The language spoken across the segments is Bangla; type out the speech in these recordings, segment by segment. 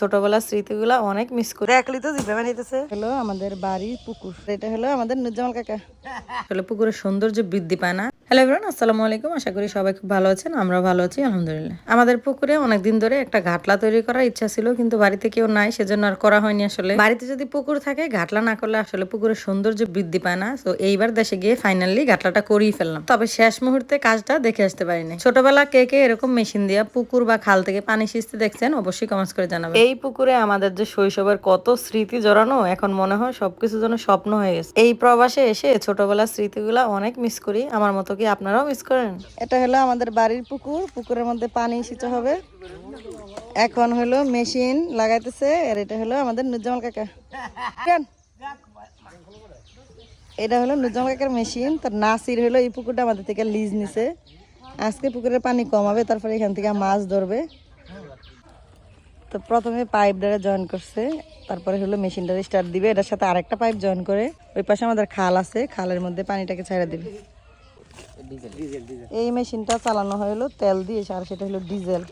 ছোটবেলার স্মৃতিগুলা অনেক মিস করি। দেখলি তো জিভে বানাইতেছে। হলো আমাদের বাড়ির পুকুর। এটা হলো আমাদের নুজামাল কাকা। হলো পুকুরের সৌন্দর্য বৃদ্ধি পায় না। হ্যালো এভরিওয়ান আসসালামু আলাইকুম। আশা করি সবাই খুব ভালো আছেন আমরা ভালো আছি, আলহামদুলিল্লাহ। আমাদের পুকুরে অনেকদিন ধরে একটা ঘাটলা তৈরি করার ইচ্ছা ছিল, কিন্তু বাড়িতে কেউ নাই, সেজন্য আর করা হয়নি আসলে। বাড়িতে যদি পুকুর থাকে, ঘাটলা না করলে আসলে পুকুরের সৌন্দর্য বৃদ্ধি পায় না। তো এইবার দেশে গিয়ে ফাইনালি ঘাটলাটা করেই ফেললাম। তবে শেষ মুহূর্তে কাজটা দেখে আসতে পারিনি। ছোটবেলা কে কে এরকম মেশিন দিয়া পুকুর বা খাল থেকে পানি সিঁচতে দেখছেন, অবশ্যই কমেন্টস করে জানাবেন। এই পুকুরে আমাদের যে শৈশবের কত স্মৃতি জড়ানো, এখন মনে হয় সবকিছু যেন স্বপ্ন হয়ে গেছে। এই প্রবাসে এসে ছোটবেলার স্মৃতিগুলা অনেক মিস করি। আমার মতো কি আপনারাও মিস করেন? এটা হলো আমাদের বাড়ির পুকুর, পুকুরের মধ্যে পানি সিঁচা হবে। এখন হলো মেশিন লাগাইতেছে, আর এটা হলো আমাদের নুজ্জামাল কাকা? এটা হলো নুজ্জামাল কাকার মেশিন তার নাসির হলো এই পুকুরটা আমাদের থেকে লিজ নিছে। আজকে পুকুরের পানি কমাবে তারপরে এখান থেকে মাছ ধরবে। তো প্রথমে পাইপ দ্বারা জয়েন করছে, তারপরে হলো মেশিনটা স্টার্ট দিবে। এটার সাথে আরেকটা পাইপ জয়েন করে, ওই পাশে আমাদের খাল আছে, খালের মধ্যে পানিটাকে ছেড়ে দিবে। এই মেশিনটা চালানো হলো তেল দিয়ে আর সেটা হলো ডিজেল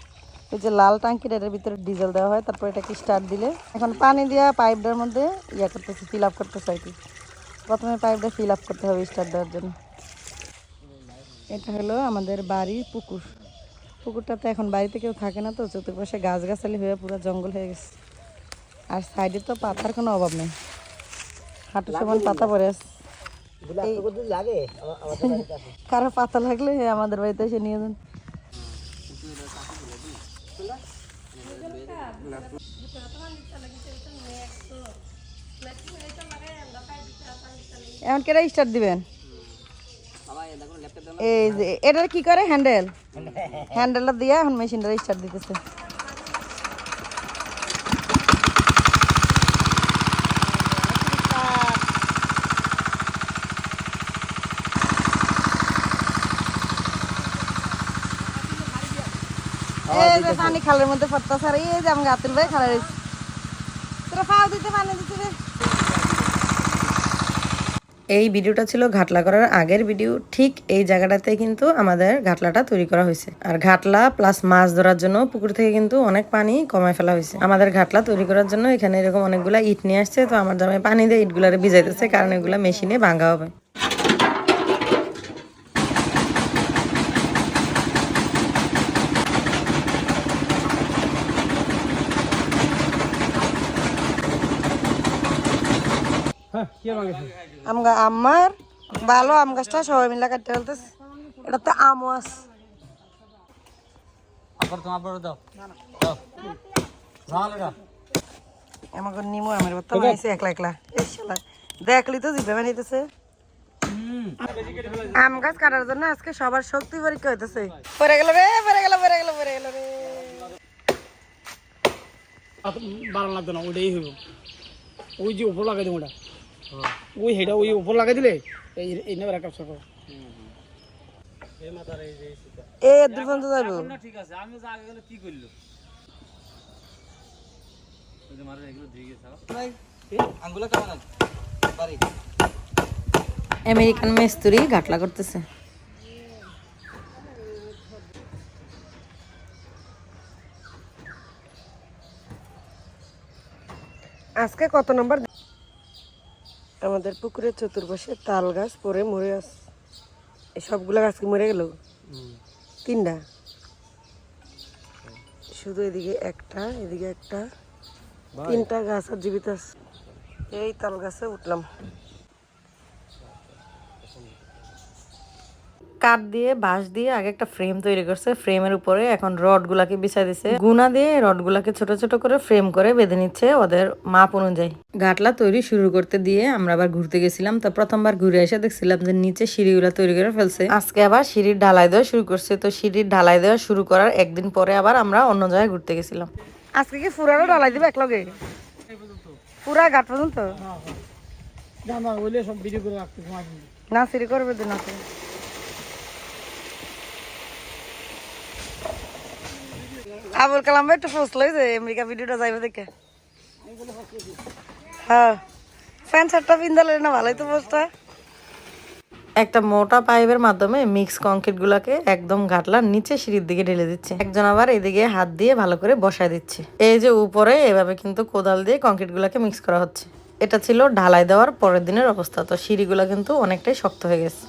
ওই যে লাল টাঙ্কিটা এটার ভিতরে ডিজেল দেওয়া হয় তারপর এটাকে স্টার্ট দিলে। এখন পানি দেওয়া পাইপটার মধ্যে ইয়া করতেছে ফিল আপ করতেছে আর কি। প্রথমে পাইপটা ফিল আপ করতে হবে স্টার্ট দেওয়ার জন্য। এটা হলো আমাদের বাড়ির পুকুর। পুকুরটাতে এখন বাড়িতে কেউ থাকে না তো চতুর্পাশে গাছগাছালি হয়ে পুরো জঙ্গল হয়ে গেছে। আর সাইডে তো পাতার কোনো অভাব নেই। হাঁটু সমান পাতা পড়ে আছে। এই- কারও পাতা লাগলে আমাদের বাড়িতে এসে নিয়ে যান। এখন কেটা স্টার্ট দিবেন? এই যে এটার কি করে? হ্যান্ডেল হ্যান্ডেলটা দিয়ে এখন মেশিনটা স্টার্ট দিতেছে। এই ভিডিওটা ছিল ঘাটলা করার আগের ভিডিও। ঠিক এই জায়গাটাতে কিন্তু আমাদের ঘাটলাটা তৈরি করা হয়েছে। আর ঘাটলা প্লাস মাছ ধরার জন্য পুকুর থেকে কিন্তু অনেক পানি কমায় ফেলা হয়েছে। আমাদের ঘাটলা তৈরি করার জন্য এখানে এরকম অনেকগুলা ইট নিয়ে আসছে, তো আমার জামাই পানি দিয়ে ইটগুলারে ভিজাইতেছে, কারণ এগুলা মেশিনে ভাঙা হবে। আম গা আমার ভালো আম গাছটা সবাই মিলে কাটতে ফেলতেছে এটা আমাকে নিমো আমের বাত্তা বানাইছে একলা একলা। দেখলি তো জিভে বানাইতেছে। আম গাছ কাটার জন্য আজকে সবার শক্তি পরীক্ষা হইতেছে। পরে গেল রে পরে গেল পরে গেল পরে গেল রে। বাড়ান লাগতো না ওইটাই হইব। ওই যে উপর লাগাই দিই ওটা। ওই হেটা ওই উপর লাগাই দিলে এই এই নেবার একটা সক এ দুর্বন্ধ যাইব। ঠিক আছে আমি যা আগে গেলে কি করল? মারে এগুলো দিয়ে গেছে আঙ্গুলা কেমন আছে বাড়ি। আমেরিকান মিস্ত্রি ঘাটলা করতেছে। আজকে কত নম্বর? আমাদের পুকুরের চতুর্পাশে তাল গাছ পরে মরে আছে এই সবগুলা গাছ কি মরে গেল? তিনটা। শুধু এদিকে একটা এদিকে একটা। তিনটা গাছ আর জীবিত আছে। এই তাল গাছে উঠলাম। কাঠ দিয়ে বাঁশ দিয়ে আগে একটা ফ্রেম তৈরি করছে। ফ্রেমের উপরে এখন রড গুলাকে বিছাই দিছে। গুনা দিয়ে রড গুলাকে ছোট ছোট করে ফ্রেম করে বেঁধে নিচ্ছে ওদের মাপ অনুযায়ী। ঘাটলা তৈরি শুরু করতে দিয়ে আমরা আবার ঘুরতে গেছিলাম। তো প্রথমবার ঘুরে এসে দেখছিলাম যে নিচে সিঁড়িগুলা তৈরি করে ফেলছে। আজকে আবার সিঁড়ির ঢালাই দেওয়া শুরু করছে। তো সিঁড়ির ঢালাই দেওয়া শুরু করার একদিন পরে আবার আমরা অন্য জায়গায় ঘুরতে গেছিলাম। আজকে কি পুরানো ঢালাই দিবে একলগে? পুরা ঘাট পর্যন্ত? জামা ওইলে সব ভিডিও করে রাখতে না সিঁড়ি করবে দিন না সিঁড়ি। আবুল কালাম একটু পোস্ট লইছে আমেরিকা ভিডিওটা যাইবে দেখে। হ্যাঁ। প্যান্ট শার্টটা পিন্দালে না ভালোই তো পোস্টটা একটা মোটা পাইপের মাধ্যমে মিক্স কংক্রিট গুলাকে একদম ঘাটলার নিচে সিঁড়ির দিকে ঢেলে দিচ্ছে। একজন আবার এদিকে হাত দিয়ে ভালো করে বসায় দিচ্ছে। এই যে উপরে, এভাবে কিন্তু কোদাল দিয়ে কংক্রিট গুলাকে মিক্স করা হচ্ছে। এটা ছিল ঢালাই দেওয়ার পরের দিনের অবস্থা, তো সিঁড়িগুলো কিন্তু অনেকটাই শক্ত হয়ে গেছে।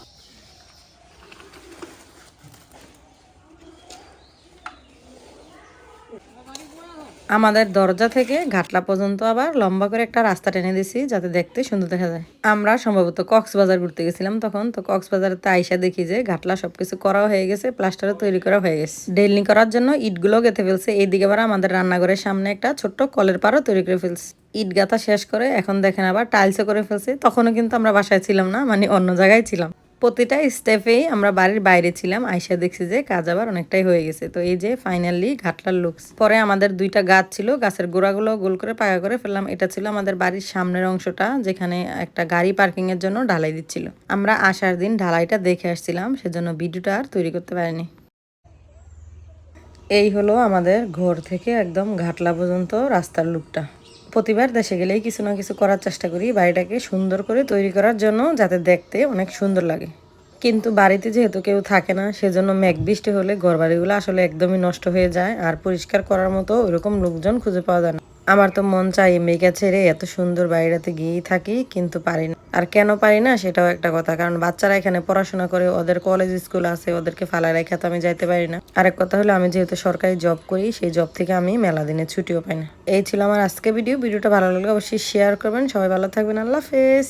আমাদের দরজা থেকে ঘাটলা পর্যন্ত আবার লম্বা করে একটা রাস্তা টেনে দিছি যাতে দেখতে সুন্দর দেখা যায়। আমরা সম্ভবত কক্সবাজার ঘুরতে গেছিলাম তখন। তো কক্সবাজারে তো আইসা দেখি যে ঘাটলা সবকিছু করা হয়ে গেছে, প্লাস্টারও তৈরি করা হয়ে গেছে। ডেলনি করার জন্য ইটগুলো গেঁথে ফেলছে। এইদিকে আবার আমাদের রান্নাঘরের সামনে একটা ছোট্ট কলের পাড়ও তৈরি করে ফেলছে। ইট গাঁথা শেষ করে এখন দেখেন আবার টাইলসও করে ফেলছে। তখনও কিন্তু আমরা বাসায় ছিলাম না মানে অন্য জায়গায় ছিলাম। প্রতিটা স্টেপেই আমরা বাড়ির বাইরে ছিলাম, আইসা দেখছি যে কাজ আবার অনেকটাই হয়ে গেছে। তো এই যে ফাইনালি ঘাটলার লুকস পরে আমাদের দুইটা গাছ ছিল, গাছের গোড়াগুলো গোল করে পাকা করে ফেললাম। এটা ছিল আমাদের বাড়ির সামনের অংশটা, যেখানে একটা গাড়ি পার্কিং এর জন্য ঢালাই দিচ্ছিল। আমরা আসার দিন ঢালাইটা দেখে আসছিলাম, সেজন্য ভিডিওটা আর তৈরি করতে পারিনি। এই হলো আমাদের ঘর থেকে একদম ঘাটলা পর্যন্ত রাস্তার লুকটা প্রতিবার দেশে গেলেই কিছু না কিছু করার চেষ্টা করি, বাড়িটাকে সুন্দর করে তৈরি করার জন্য যাতে দেখতে অনেক সুন্দর লাগে। কিন্তু বাড়িতে যেহেতু কেউ থাকে না, সেজন্য মেঘ বৃষ্টি হলে ঘর বাড়িগুলো আসলে একদমই নষ্ট হয়ে যায় আর পরিষ্কার করার মতো ওইরকম লোকজন খুঁজে পাওয়া যায় না। আমার তো মন চাই মেঘা ছেড়ে এত সুন্দর বাইরেতে গিয়েই থাকি, কিন্তু পারি না। আর কেন পারি না সেটাও একটা কথা, কারণ বাচ্চারা এখানে পড়াশোনা করে, ওদের কলেজ স্কুল আছে, ওদেরকে ফালা রেখে তো আমি যাইতে পারি না। আরেক কথা হলো, আমি যেহেতু সরকারি জব করি, সেই জব থেকে আমি মেলা দিনে ছুটিও পাই না। এই ছিল আমার আজকে ভিডিও ভিডিওটা ভালো লাগলে অবশ্যই শেয়ার করবেন। সবাই ভালো থাকবেন। আল্লাহ হাফেজ।